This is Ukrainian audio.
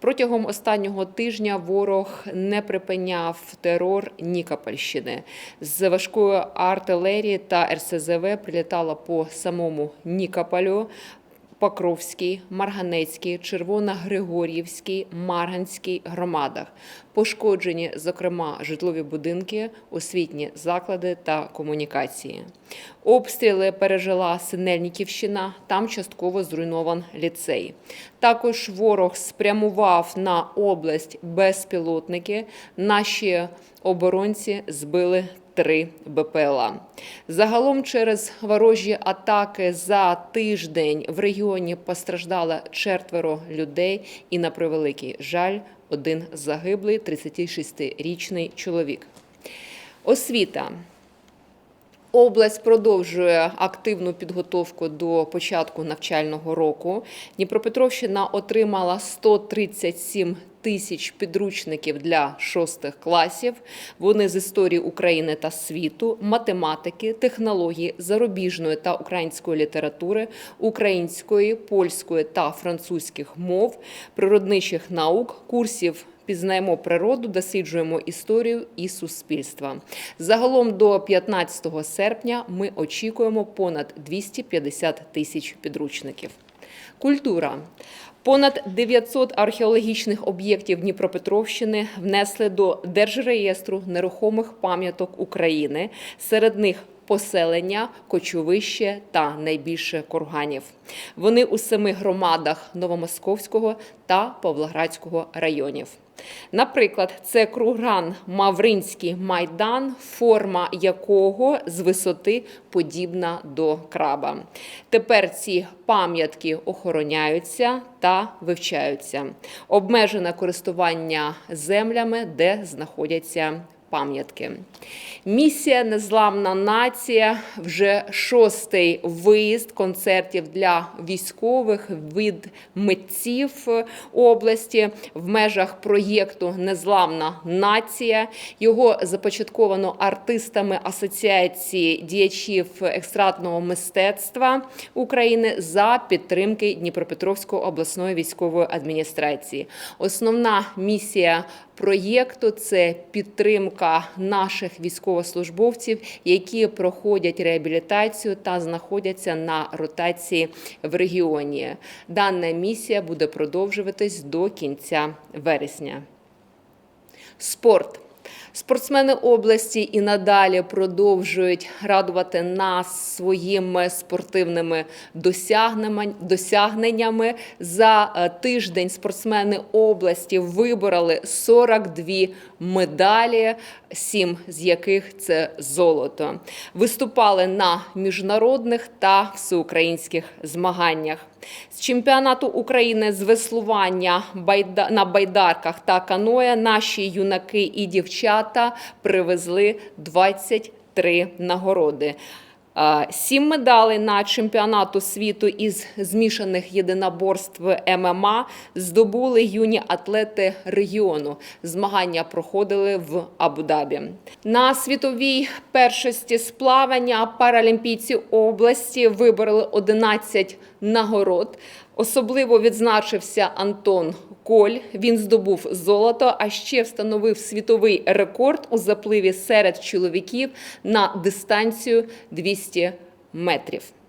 Протягом останнього тижня ворог не припиняв терор Нікопольщини. З важкої артилерії та РСЗВ прилітала по самому Нікополю. Покровській, Марганецькій, Червоногригорівській, Марганській громадах. Пошкоджені, зокрема, житлові будинки, освітні заклади та комунікації. Обстріли пережила Синельниківщина, там частково зруйнован ліцей. Також ворог спрямував на область безпілотники. Наші оборонці збили три БПЛА. Загалом через ворожі атаки за тиждень в регіоні постраждало четверо людей, і на превеликий жаль, один загиблий 36-річний чоловік. Освіта. Область продовжує активну підготовку до початку навчального року. Дніпропетровщина отримала 137 тисяч підручників для шостих класів. Вони з історії України та світу, математики, технології, зарубіжної та української літератури, української, польської та французьких мов, природничих наук, курсів пізнаємо природу, досліджуємо історію і суспільства. Загалом до 15 серпня ми очікуємо понад 250 тисяч підручників. Культура. Понад 900 археологічних об'єктів Дніпропетровщини внесли до Держреєстру нерухомих пам'яток України. Серед них поселення, кочовище та найбільше курганів. Вони у семи громадах Новомосковського та Павлоградського районів. Наприклад, це кругран Мавринський майдан, форма якого з висоти подібна до краба. Тепер ці пам'ятки охороняються та вивчаються. Обмежене користування землями, де знаходяться пам'ятки. Місія Незламна нація вже шостий виїзд концертів для військових від митців області в межах проєкту Незламна нація. Його започатковано артистами Асоціації діячів екстратного мистецтва України за підтримки Дніпропетровської обласної військової адміністрації. Основна місія проєкту це підтримка наших військовослужбовців, які проходять реабілітацію та знаходяться на ротації в регіоні. Дана місія буде продовжуватись до кінця вересня. Спорт. Спортсмени області і надалі продовжують радувати нас своїми спортивними досягненнями-. За е, тиждень спортсмени області вибороли 42 медалі, сім з яких це золото. Виступали на міжнародних та всеукраїнських змаганнях. З чемпіонату України з веслування на байдарках та каноє наші юнаки і дівчата привезли 23 нагороди. Сім медалей на чемпіонату світу із змішаних єдиноборств ММА здобули юні атлети регіону. Змагання проходили в Абу-Дабі. На світовій першості з плавання паралімпійці області вибороли 11 нагород. Особливо відзначився Антон Коль. Він здобув золото, а ще встановив світовий рекорд у запливі серед чоловіків на дистанцію 200 метрів.